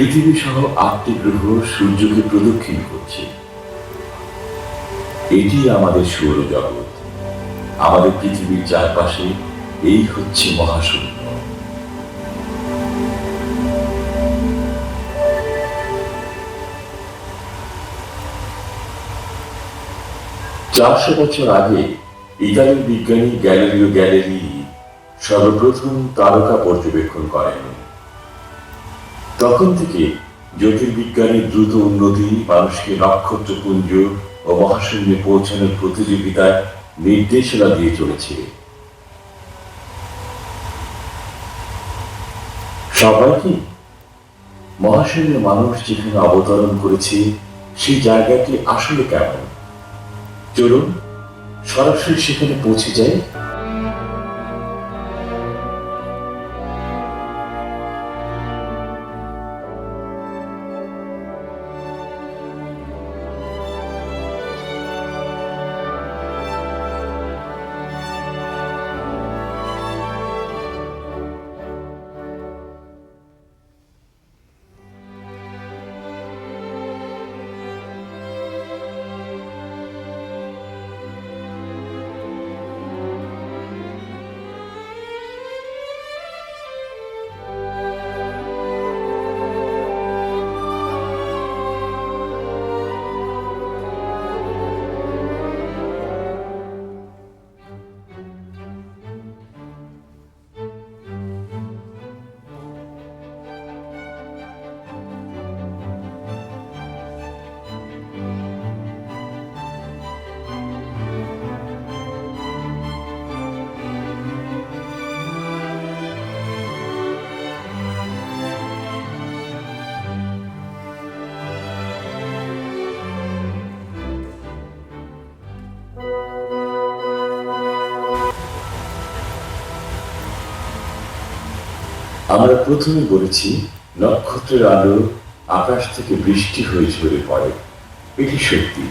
পৃথিবী সহ আটটি গ্রহ সূর্যকে প্রদক্ষিণ করছে। এটি আমাদের সৌরজগৎ আমাদের পৃথিবীর চারপাশে এই হচ্ছে মহাশূন্য চারশো বছর আগে ইতালির বিজ্ঞানী গ্যালিলিও গ্যালিলি সর্বপ্রথম তারকা পর্যবেক্ষণ করেন। তখন থেকে জ্যোতির্বিজ্ঞানের দ্রুত উন্নতি, মানুষকে নক্ষত্রপুঞ্জ ও মহাশূন্যে পৌঁছানোর প্রতিযোগিতায় নির্দেশনা দিয়ে চলেছে। সবাই কি মহাশূন্যে মানুষ যেখানে অবতরণ করেছে, সেই জায়গাটি আসলে কেমন? চলুন সরাসরি সেখানে পৌঁছে যাই। আমরা প্রথমে বলেছি, নক্ষত্রের আলো আকাশ থেকে বৃষ্টি হয়ে ঝরে পড়ে। এটি সত্যি।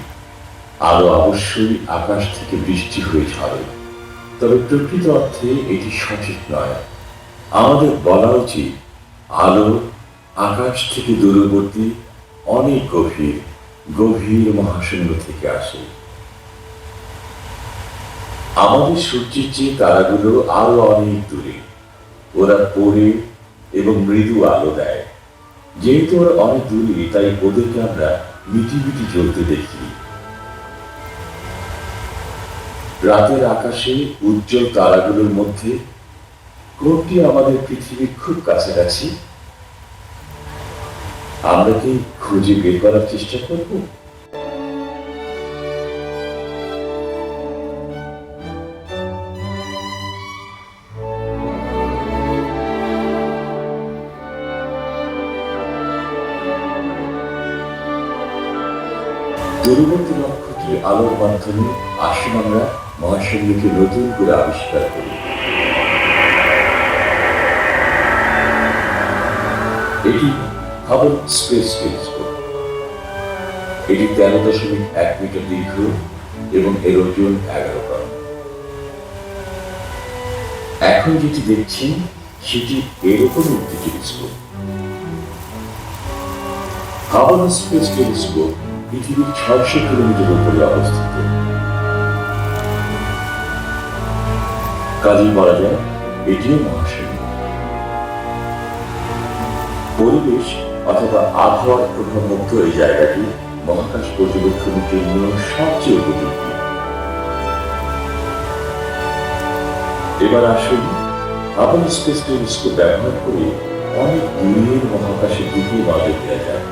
আলো অবশ্যই আকাশ থেকে বৃষ্টি হয়ে ঝরে। তবে প্রকৃত অর্থে এটি সঠিক নয়। আমাদের বলা উচিত, আলো আকাশ থেকে দূরবর্তী অনেক গভীর গভীর মহাশূন্য থেকে আসে। আমাদের সূর্যের চেয়ে তারাগুলো আরও অনেক দূরে। ওরা পড়ে এবং মৃদু আলো দেয়। যেহেতু ওরা অনেক দূরে, তাই ওদেরকে আমরা মিটি মিটি জ্বলতে দেখি। রাতের আকাশে উজ্জ্বল তারাগুলোর মধ্যে, কোনটি আমাদের পৃথিবীর খুব কাছাকাছি? আমরা কি খুঁজে বের করার চেষ্টা করব? দূরবর্তী নক্ষত্রের আলোর মাধ্যমে আসুন আমরা মহাশূন্যকে নতুন করে আবিষ্কার করি। এটি হাবল স্পেস টেলিস্কোপ। এটি তেরো দশমিক এক মিটার দীর্ঘ এবং এর ওজন এগারো গ্রাম এখন যেটি দেখছেন সেটি এরকম একটি টেলিস্কোপ। হাবল স্পেস টেলিস্কোপ পৃথিবীর ছয়শো কিলোমিটার উপরে অবস্থিত। কাজেই বলা যায়, এটিও মহাশূন্য পরিবেশ অথবা আবহাওয়ার প্রভাবমুক্ত এই জায়গাটি মহাকাশ পর্যবেক্ষণের জন্য সবচেয়ে উপযোগী। এবার আসুন হাবল স্পেস টেলিস্কোপ ব্যবহার করে অনেক দূরের মহাকাশের দিকে নজর দেওয়া যায়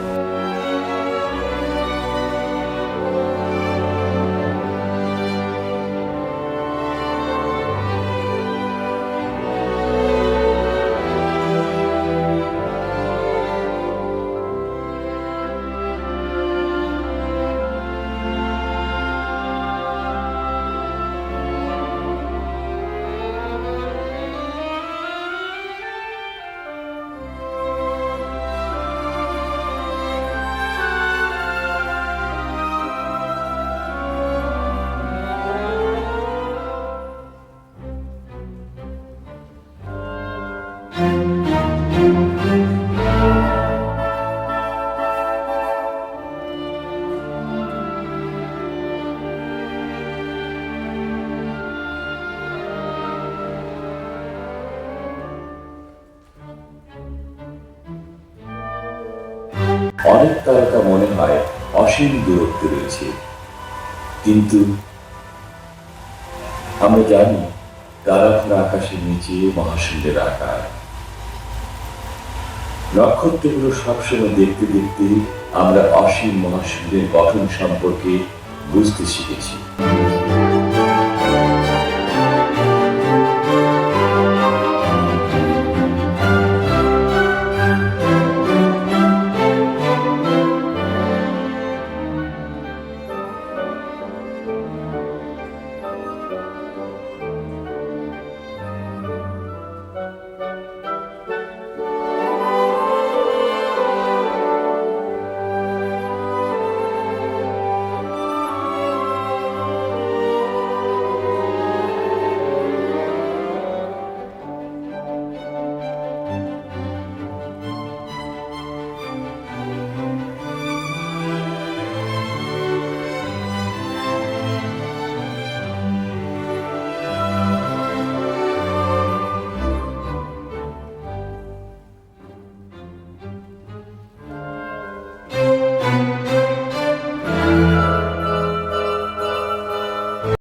অনেক তারকা মনে হয় অসীম দূরত্বে রয়েছে। কিন্তু আমরা জানি তারাপুর আকাশের নিচে মহাশূন্যের আকার। নক্ষত্রগুলো সবসময় দেখতে দেখতে আমরা অসীম মহাশূন্যের গঠন সম্পর্কে বুঝতে শিখেছি।